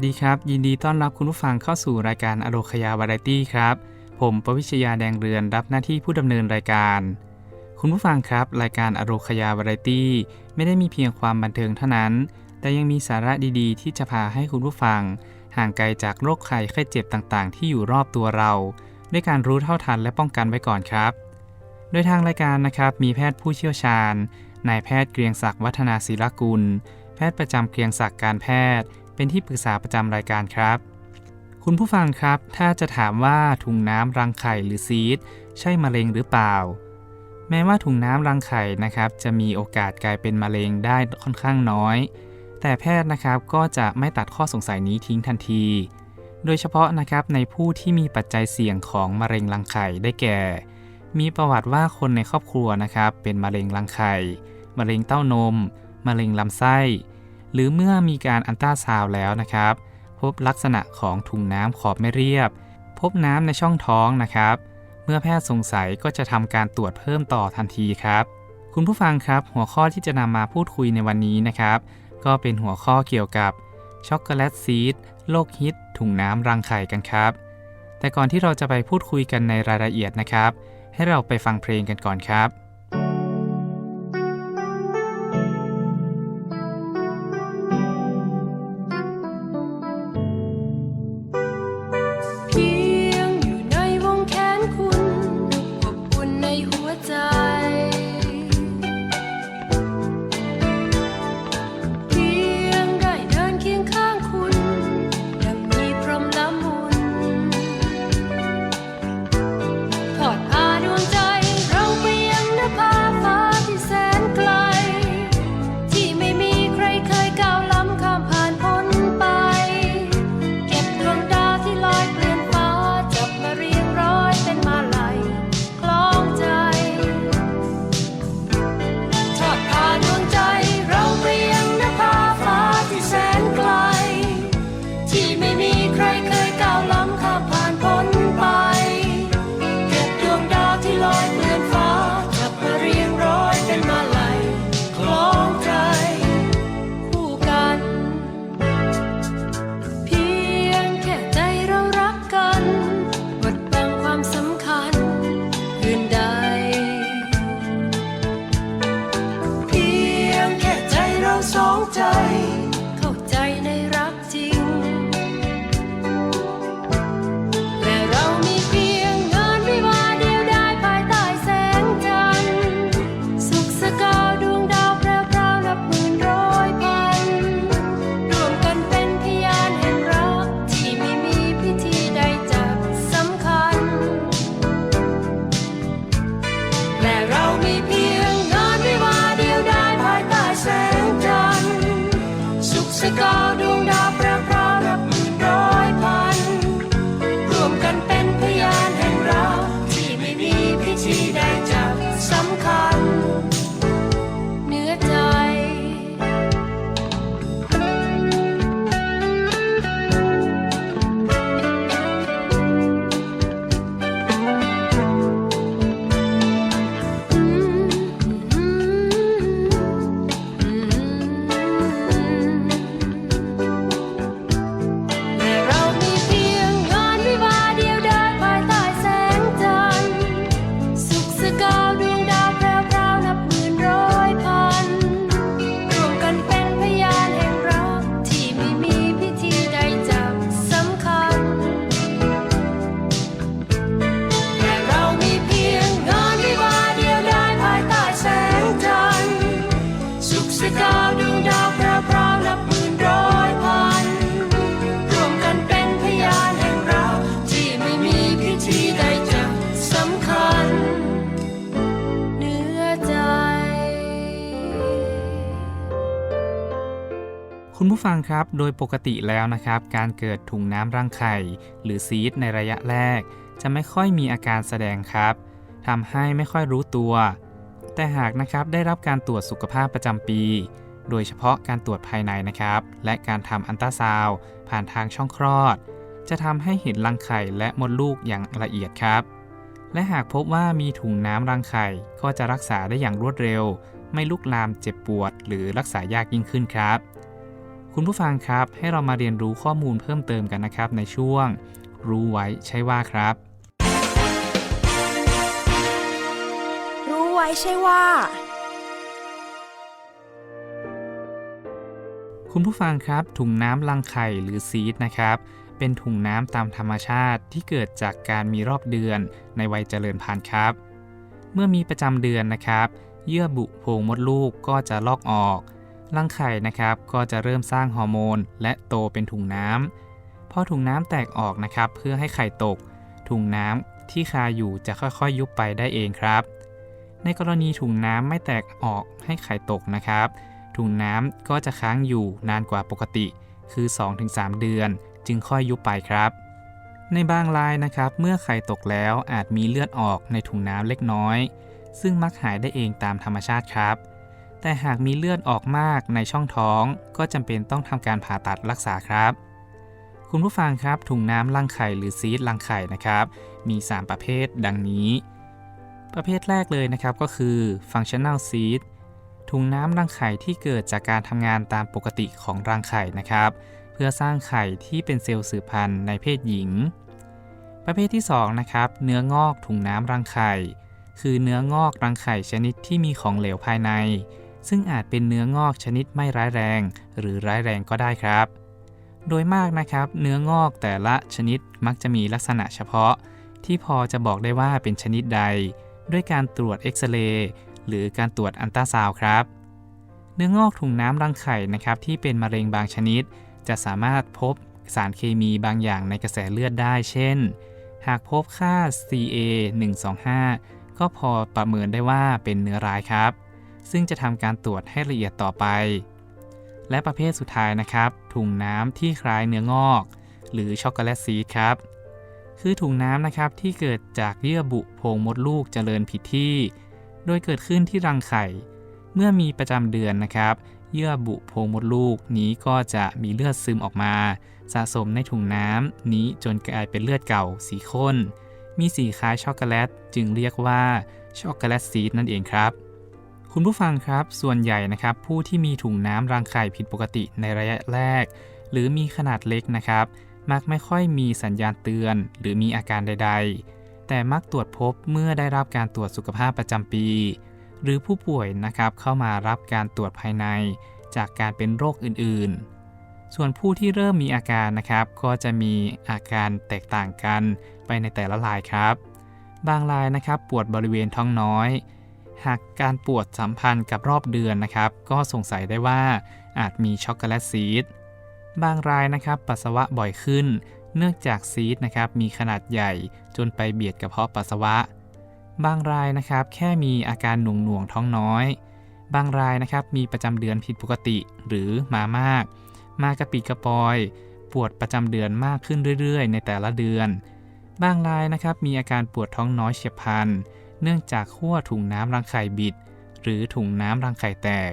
วัสดีครับ ยินดีต้อนรับคุณผู้ฟังเข้าสู่รายการอโรคยาวาไรตี้ครับ ผมประวิชยาแดงเรือนรับหน้าที่ผู้ดำเนินรายการ คุณผู้ฟังครับ รายการอโรคยาวาไรตี้ไม่ได้มีเพียงความบันเทิงเท่านั้น แต่ยังมีสาระดีๆ ที่จะพาให้คุณผู้ฟัง ห่างไกลจากโรคไข้ไข้เจ็บต่างๆ ที่อยู่รอบตัวเรา ด้วยการรู้เท่าทันและป้องกันไว้ก่อนครับ โดยทางรายการนะครับมีแพทย์ผู้เชี่ยวชาญนายแพทย์เกรียงศักดิ์วัฒนาศิลกุล แพทย์ประจำเกรียงศักดิ์การแพทย์ เป็นที่ปรึกษาประจำรายการครับ คุณผู้ฟังครับ ถ้าจะถามว่าถุงน้ำรังไข่หรือซีดใช่มะเร็งหรือเปล่า แม้ว่าถุงน้ำรังไข่นะครับจะมีโอกาสกลายเป็นมะเร็งได้ค่อนข้างน้อย แต่แพทย์นะครับก็จะไม่ตัดข้อสงสัยนี้ทิ้งทันที โดยเฉพาะนะครับในผู้ที่มีปัจจัยเสี่ยงของมะเร็งรังไข่ได้แก่ มีประวัติว่าคนในครอบครัวนะครับเป็นมะเร็งรังไข่มะเร็งเต้านม มะเร็งลำไส้ หรือเมื่อมีการอันต้าซาวแล้วนะครับ พบลักษณะของถุงน้ำขอบไม่เรียบ พบน้ำในช่องท้องนะครับ เมื่อแพทย์สงสัยก็จะทำการตรวจเพิ่มต่อทันทีครับ คุณผู้ฟังครับ หัวข้อที่จะนำมาพูดคุยในวันนี้นะครับ ก็เป็นหัวข้อเกี่ยวกับช็อกโกแลตซีดโรคฮิต ถุงน้ำรังไข่กันครับ แต่ก่อนที่เราจะไปพูดคุยกันในรายละเอียดนะครับ ให้เราไปฟังเพลงกันก่อนครับ ผู้ฟังครับ โดยปกติแล้วนะครับ การเกิดถุงน้ำรังไข่ หรือซีดในระยะแรก จะไม่ค่อยมีอาการแสดงครับทำให้ไม่ค่อยรู้ตัว แต่หากนะครับได้รับการตรวจสุขภาพประจำปี โดยเฉพาะการตรวจภายในนะครับ และการทำอันตราซาวผ่านทางช่องคลอด จะทำให้เห็นรังไข่และมดลูกอย่างละเอียดครับ และหากพบว่ามีถุงน้ำรังไข่ก็จะรักษาได้อย่างรวดเร็ว ไม่ลุกลามเจ็บปวด หรือรักษายากยิ่งขึ้นครับ คุณผู้ฟังครับ ให้เรามาเรียนรู้ข้อมูลเพิ่มเติมกันนะครับ ในช่วง รู้ไว้ใช่ว่าครับ รู้ไว้ใช่ว่า คุณผู้ฟังครับ ถุงน้ำรังไข่หรือซีดนะครับ เป็นถุงน้ำตามธรรมชาติที่เกิดจากการมีรอบเดือนในวัยเจริญพันธุ์ครับ เมื่อมีประจำเดือนนะครับ เยื่อบุโพรงมดลูกก็จะลอกออก รังไข่นะครับก็จะเริ่มสร้างฮอร์โมน และโตเป็นถุงน้ำพอถุงน้ำแตกออกนะครับ เพื่อให้ไข่ตก ถุงน้ำที่คาอยู่จะค่อยๆยุบไปได้เองครับ ในกรณีถุงน้ำไม่แตกออกให้ไข่ตกนะครับ ถุงน้ำก็จะค้างอยู่นานกว่าปกติ คือ 2-3 เดือน จึงค่อยยุบไปครับในบางรายนะครับ เมื่อไข่ตกแล้วอาจมีเลือดออกในถุงน้ำเล็กน้อย ซึ่งมักหายได้เองตามธรรมชาติครับ แต่หากมีเลือดออกมากในช่องท้อง ก็จำเป็นต้องทำการผ่าตัดรักษาครับ คุณผู้ฟังครับถุงน้ำรังไข่หรือซีดรังไข่นะครับ มี 3 ประเภทดังนี้ ประเภทแรกเลยนะครับก็คือ functional seed ถุงน้ำรังไข่ที่เกิดจากการทำงานตามปกติของรังไข่นะครับ เพื่อสร้างไข่ที่เป็นเซลล์สืบพันธุ์ในเพศหญิง ประเภทที่2นะครับเนื้องอกถุงน้ำรังไข่ คือเนื้องอกรังไข่ชนิดที่มีของเหลวภายใน ซึ่งอาจเป็นเนื้องอกชนิดไม่ร้ายแรง หรือร้ายแรงก็ได้ครับ โดยมากนะครับ เนื้องอกแต่ละชนิดมักจะมีลักษณะเฉพาะ ที่พอจะบอกได้ว่าเป็นชนิดใด ด้วยการตรวจเอ็กซเรย์หรือการตรวจอันตราซาวครับ เนื้องอกถุงน้ำรังไข่นะครับที่เป็นมะเร็งบางชนิด จะสามารถพบสารเคมีบางอย่างในกระแสเลือดได้ เช่น หากพบค่า CA 125ก็พอประเมินได้ว่าเป็นเนื้อร้ายครับ ซึ่งจะทำการตรวจให้ละเอียดต่อไป และประเภทสุดท้ายนะครับ ถุงน้ำที่คล้ายเนื้องอก หรือช็อกโกแลตซีดครับ คือถุงน้ำนะครับที่เกิดจากเยื่อบุโพรงมดลูกเจริญผิดที่ โดยเกิดขึ้นที่รังไข่ เมื่อมีประจำเดือนนะครับ เยื่อบุโพรงมดลูกนี้ก็จะมีเลือดซึมออกมา สะสมในถุงน้ำนี้จนกลายเป็นเลือดเก่าสีข้นมีสีคล้ายช็อกโกแลต จึงเรียกว่าช็อกโกแลตซีดนั่นเองครับ คุณผู้ฟังครับ ส่วนใหญ่นะครับ ผู้ที่มีถุงน้ำรังไข่ผิดปกติในระยะแรก หรือมีขนาดเล็กนะครับ มักไม่ค่อยมีสัญญาณเตือน หรือมีอาการใด ๆ แต่มักตรวจพบเมื่อได้รับการตรวจสุขภาพประจำปี หรือผู้ป่วยนะครับเข้ามารับการตรวจภายใน จากการเป็นโรคอื่นๆ ส่วนผู้ที่เริ่มมีอาการนะครับ ก็จะมีอาการแตกต่างกันไปในแต่ละรายครับ บางรายนะครับปวดบริเวณท้องน้อย หากการปวดสัมพันธ์กับรอบเดือนนะครับ ก็สงสัยได้ว่าอาจมีช็อกโกแลตซีดบางรายนะครับปัสสาวะบ่อยขึ้น เนื่องจากซีดนะครับมีขนาดใหญ่จนไปเบียดกระเพาะปัสสาวะ บางรายนะครับแค่มีอาการหน่วงหน่วงท้องน้อย บางรายนะครับมีประจำเดือนผิดปกติหรือมามาก มากระปิดกระปอย ปวดประจำเดือนมากขึ้นเรื่อยๆ ในแต่ละเดือน บางรายนะครับมีอาการปวดท้องน้อยเฉียบพลันเเนื่องจากขั้วถุงน้ำรังไข่บิด หรือถุงน้ำรังไข่แตก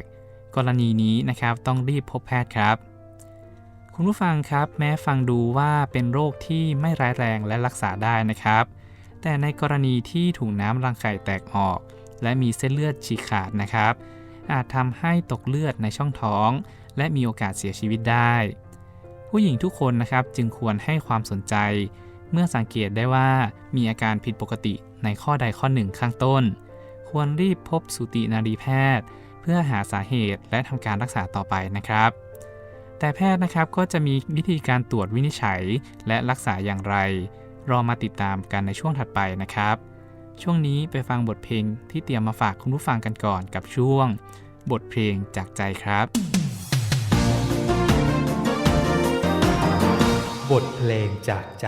กรณีนี้นะครับต้องรีบพบแพทย์ครับ คุณผู้ฟังครับแม้ฟังดูว่าเป็นโรคที่ไม่ร้ายแรงและรักษาได้นะครับ แต่ในกรณีที่ถุงน้ำรังไข่แตกออก และมีเส้นเลือดฉีกขาดนะครับ อาจทำให้ตกเลือดในช่องท้อง และมีโอกาสเสียชีวิตได้ ผู้หญิงทุกคนนะครับจึงควรให้ความสนใจเมื่อสังเกตได้ว่ามีอาการผิดปกติ ในข้อใดข้อหนึ่งข้างต้น ควรรีบพบสูตินารีแพทย์ เพื่อหาสาเหตุและทำการรักษาต่อไปนะครับ แต่แพทย์นะครับก็จะมีวิธีการตรวจวินิจฉัยและรักษาอย่างไร รอมาติดตามกันในช่วงถัดไปนะครับ ช่วงนี้ไปฟังบทเพลงที่เตรียมมาฝากคุณผู้ฟังกันก่อนกับช่วง บทเพลงจากใจครับ บทเพลงจากใจ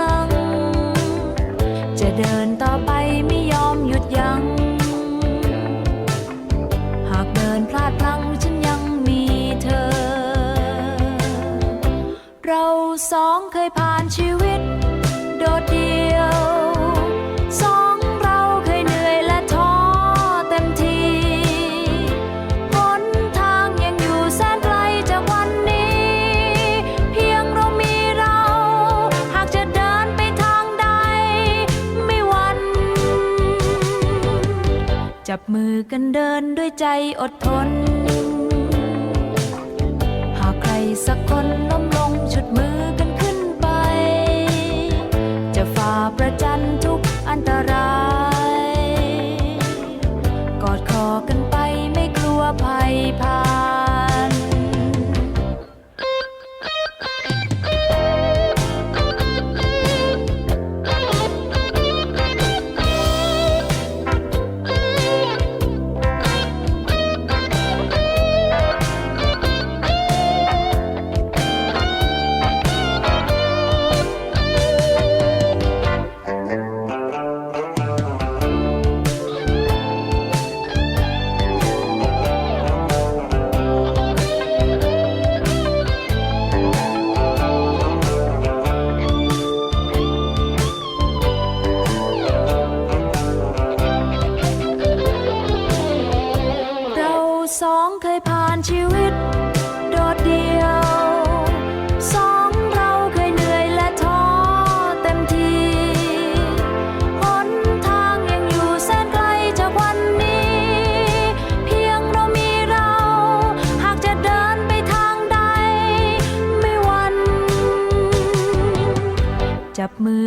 ัง เดินต่อไปไม่ยอมหยุดยัง้ง หากเดินพลาดพลั้งฉันยังมีเธอ เราสองเคยผ่านชีวิต จับมือกันเดินด้วยใจอดทน หากใครสักคนล้ม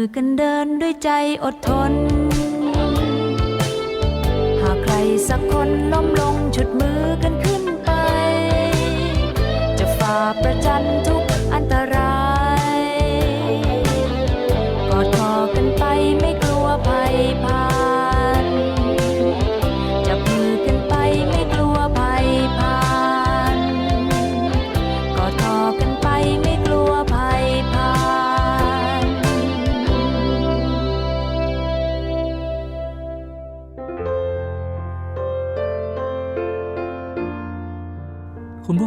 อกันเดินด้วยใจอดทน หากใครสักคนล้มลงชุดมือกันขึ้นไป จะฝ่าประจันทุก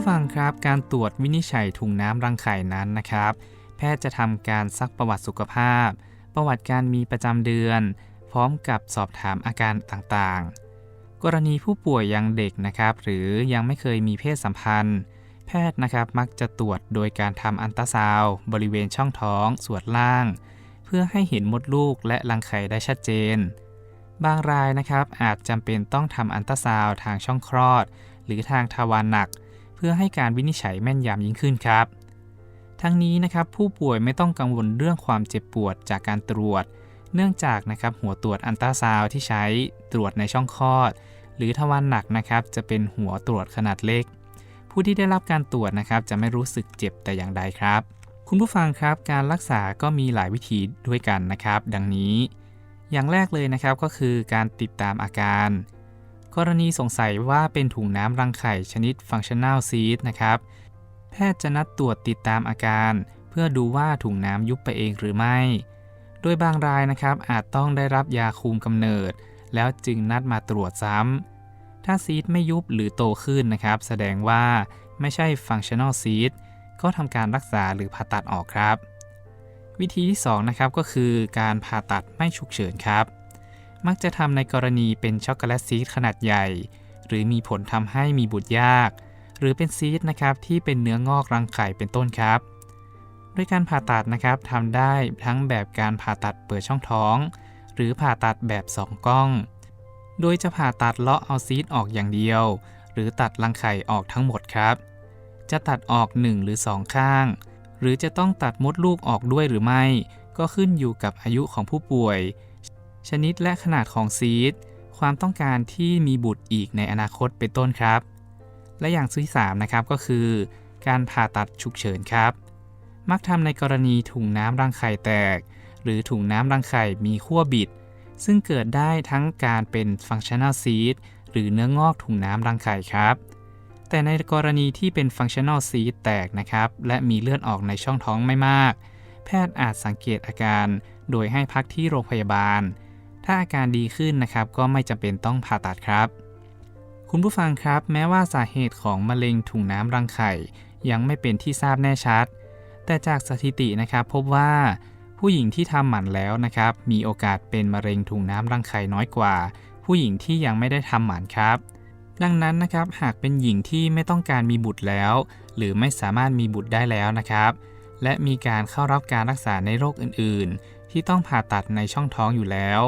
ฟังครับการตรวจวินิจฉัยถุงน้ำรังไข่นั้นนะครับ แพทย์จะทำการซักประวัติสุขภาพ ประวัติการมีประจำเดือน พร้อมกับสอบถามอาการต่างๆ กรณีผู้ป่วยยังเด็กนะครับ หรือยังไม่เคยมีเพศสัมพันธ์ แพทย์นะครับมักจะตรวจโดยการทำอันตราซาวบริเวณช่องท้อง ส่วนล่าง เพื่อให้เห็นมดลูกและรังไข่ได้ชัดเจน บางรายนะครับอาจจำเป็นต้องทำอันตราซาวทางช่องคลอด หรือทางทวารหนักเพื่อให้การวินิจฉัยแม่นยำยิ่งขึ้นครับ ทั้งนี้นะครับผู้ป่วยไม่ต้องกังวลเรื่องความเจ็บปวดจากการตรวจ เนื่องจากนะครับหัวตรวจอันตราซาวที่ใช้ตรวจในช่องคลอด หรือทวารหนักนะครับจะเป็นหัวตรวจขนาดเล็ก ผู้ที่ได้รับการตรวจนะครับจะไม่รู้สึกเจ็บแต่อย่างใดครับ คุณผู้ฟังครับการรักษาก็มีหลายวิธีด้วยกันนะครับ ดังนี้ อย่างแรกเลยนะครับก็คือการติดตามอาการ กรณีสงสัยว่าเป็นถุงน้ำรังไข่ชนิด functional seed นะครับ แพทย์จะนัดตรวจติดตามอาการ เพื่อดูว่าถุงน้ำยุบไปเองหรือไม่ โดยบางรายนะครับอาจต้องได้รับยาคุมกำเนิด แล้วจึงนัดมาตรวจซ้ำ ถ้าซีดไม่ยุบหรือโตขึ้นนะครับ แสดงว่าไม่ใช่ functional seed ก็ทำการรักษาหรือผ่าตัดออกครับ วิธีที่ 2 นะครับก็คือการผ่าตัดไม่ฉุกเฉินครับ มักจะทำในกรณีเป็นช็อกโกแลตซีดขนาดใหญ่ หรือมีผลทำให้มีบุตรยาก หรือเป็นซีดนะครับที่เป็นเนื้องอกรังไข่เป็นต้นครับ โดยการผ่าตัดนะครับทำได้ทั้งแบบการผ่าตัดเปิดช่องท้อง หรือผ่าตัดแบบสองกล้อง โดยจะผ่าตัดเลาะเอาซีดออกอย่างเดียว หรือตัดรังไข่ออกทั้งหมดครับ จะตัดออก 1 หรือ 2 ข้าง หรือจะต้องตัดมดลูกออกด้วยหรือไม่ ก็ขึ้นอยู่กับอายุของผู้ป่วย ชนิดและขนาดของซีด ความต้องการที่มีบุตรอีกในอนาคตเป็นต้นครับ และอย่างที่3นะครับก็คือ การผ่าตัดฉุกเฉินครับ มักทำในกรณีถุงน้ำรังไข่แตก หรือถุงน้ำรังไข่มีขั้วบิด ซึ่งเกิดได้ทั้งการเป็น functional seed หรือเนื้องอกถุงน้ำรังไข่ครับแต่ในกรณีที่เป็น functional cyst แตกนะครับ และมีเลือดออกในช่องท้องไม่มาก แพทย์อาจสังเกตอาการ โดยให้พักที่โรงพยาบาล ถ้าอาการดีขึ้นนะครับก็ไม่จำเป็นต้องผ่าตัดครับ คุณผู้ฟังครับ แม้ว่าสาเหตุของมะเร็งถุงน้ำรังไข่ ยังไม่เป็นที่ทราบแน่ชัด แต่จากสถิตินะครับพบว่าผู้หญิงที่ทำหมันแล้วนะครับ มีโอกาสเป็นมะเร็งถุงน้ำรังไข่น้อยกว่า ผู้หญิงที่ยังไม่ได้ทำหมันครับ ดังนั้นนะครับหากเป็นหญิงที่ไม่ต้องการมีบุตรแล้ว หรือไม่สามารถมีบุตรได้แล้วนะครับ และมีการเข้ารับการรักษาในโรคอื่น ๆ ที่ต้องผ่าตัดในช่องท้องอยู่แล้ว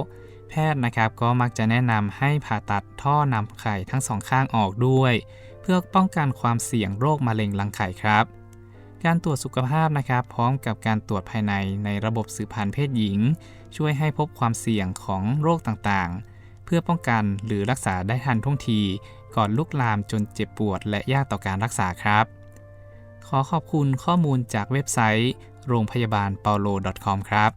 แพทย์นะครับก็มักจะแนะนำให้ผ่าตัดท่อนำไข่ทั้งสองข้างออกด้วย เพื่อป้องกันความเสี่ยงโรคมะเร็งรังไข่ครับ การตรวจสุขภาพนะครับ พร้อมกับการตรวจภายในในระบบสืบพันธุ์เพศหญิง ช่วยให้พบความเสี่ยงของโรคต่างๆ เพื่อป้องกันหรือรักษาได้ทันท่วงที ก่อนลุกลามจนเจ็บปวด และยากต่อการรักษาครับ ขอขอบคุณข้อมูลจากเว็บไซต์ โรงพยาบาลเปาโล .com ครับ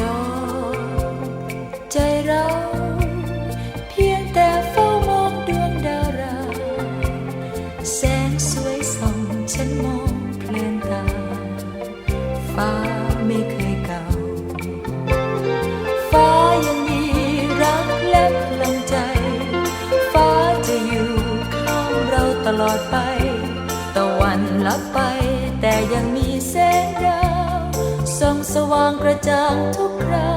ปางกระจ่างทุกครา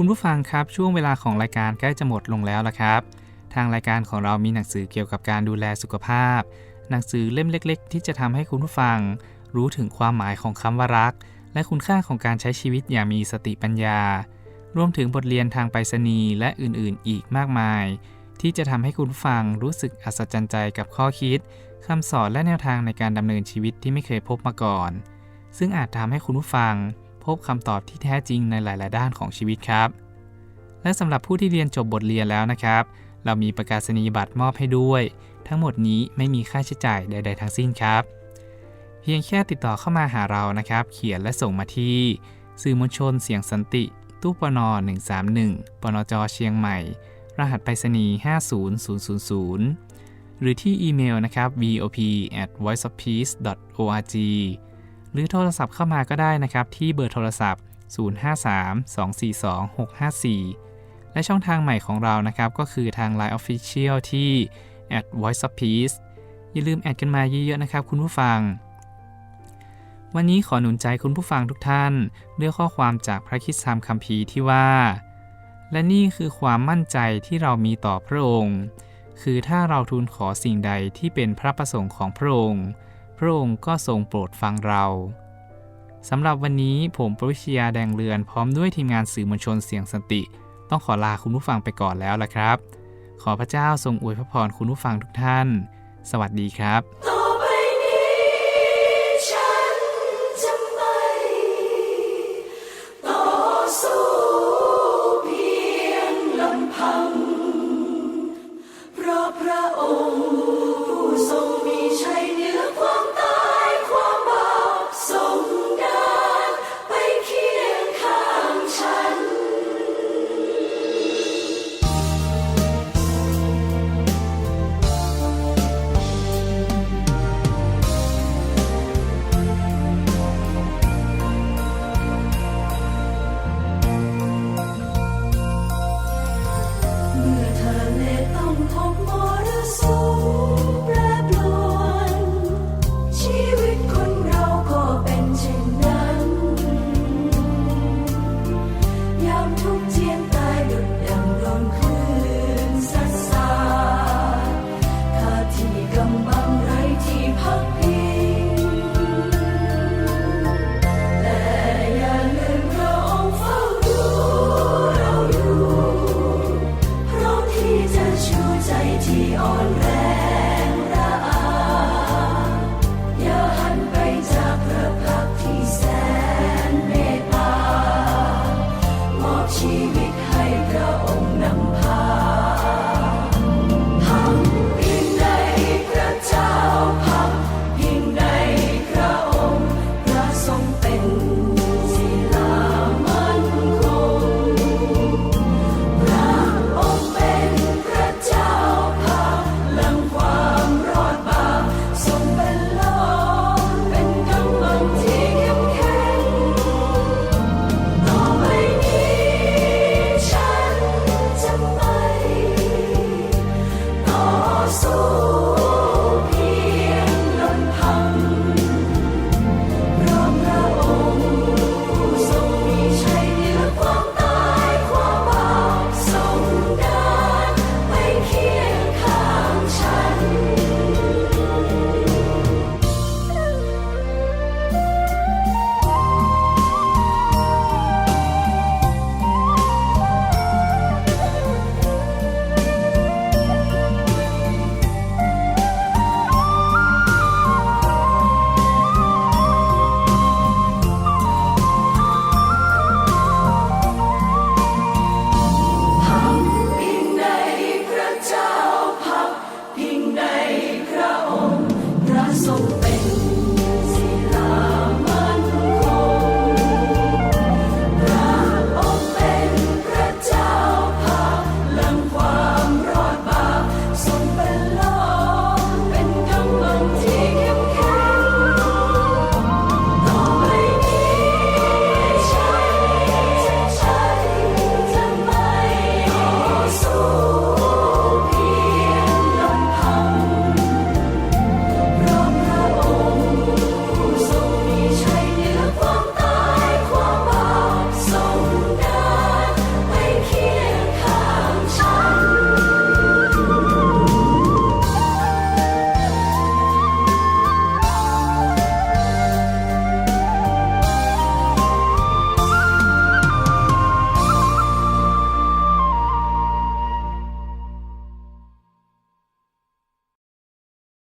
คุณผู้ฟังครับช่วงเวลาของรายการใกล้จะหมดลงแล้วละครับ ทางรายการของเรามีหนังสือเกี่ยวกับการดูแลสุขภาพ หนังสือเล่มเล็ก ๆ ที่จะทำให้คุณผู้ฟัง รู้ถึงความหมายของคำว่ารัก และคุณค่าของการใช้ชีวิตอย่างมีสติปัญญา รวมถึงบทเรียนทางไปรษณีย์และอื่นๆ อีกมากมาย ที่จะทำให้คุณผู้ฟังรู้สึกอัศจรรย์ใจกับข้อคิดคำสอนและแนวทางในการดำเนินชีวิตที่ไม่เคยพบมาก่อน ซึ่งอาจทำให้คุณผู้ฟัง บคำตอบที่แท้จริงในหลาย ๆ ด้านของชีวิตครับ และสำหรับผู้ที่เรียนจบบทเรียนแล้วนะครับ เรามีประกาศนียบัตรมอบให้ด้วย ทั้งหมดนี้ไม่มีค่าใช้จ่ายใด ๆ ทั้งสิ้นครับ เพียงแค่ติดต่อเข้ามาหาเรานะครับ เขียนและส่งมาที่ สื่อมวลชนเสียงสันติ ตู้ปน131ปนจเชียงใหม่ รหัสไปรษณีย์50000 หรือที่อีเมลนะครับ vop at voiceofpeace org หรือโทรศัพท์เข้ามาก็ได้นะครับ ที่เบอร์โทรศัพท์ 053-242-654 และช่องทางใหม่ของเรานะครับ ก็คือทาง Line Official ที่ at voice of peace อย่าลืมแอดกันมาเยอะๆนะครับคุณผู้ฟัง วันนี้ขอหนุนใจคุณผู้ฟังทุกท่านด้วยข้อความจากพระคริสตธรรมคัมภีร์ที่ว่า และนี่คือความมั่นใจที่เรามีต่อพระองค์ คือถ้าเราทูลขอสิ่งใดที่เป็นพระประสงค์ของพระองค์ พระองค์ก็ทรงโปรดฟังเราสำหรับวันนี้ผมปริชยาแดงเรือนพร้อมด้วยทีมงานสื่อมวลชนเสียงสันติ ต้องขอลาคุณผู้ฟังไปก่อนแล้วละครับ ขอพระเจ้าทรงอวยพระพรคุณผู้ฟังทุกท่าน สวัสดีครับ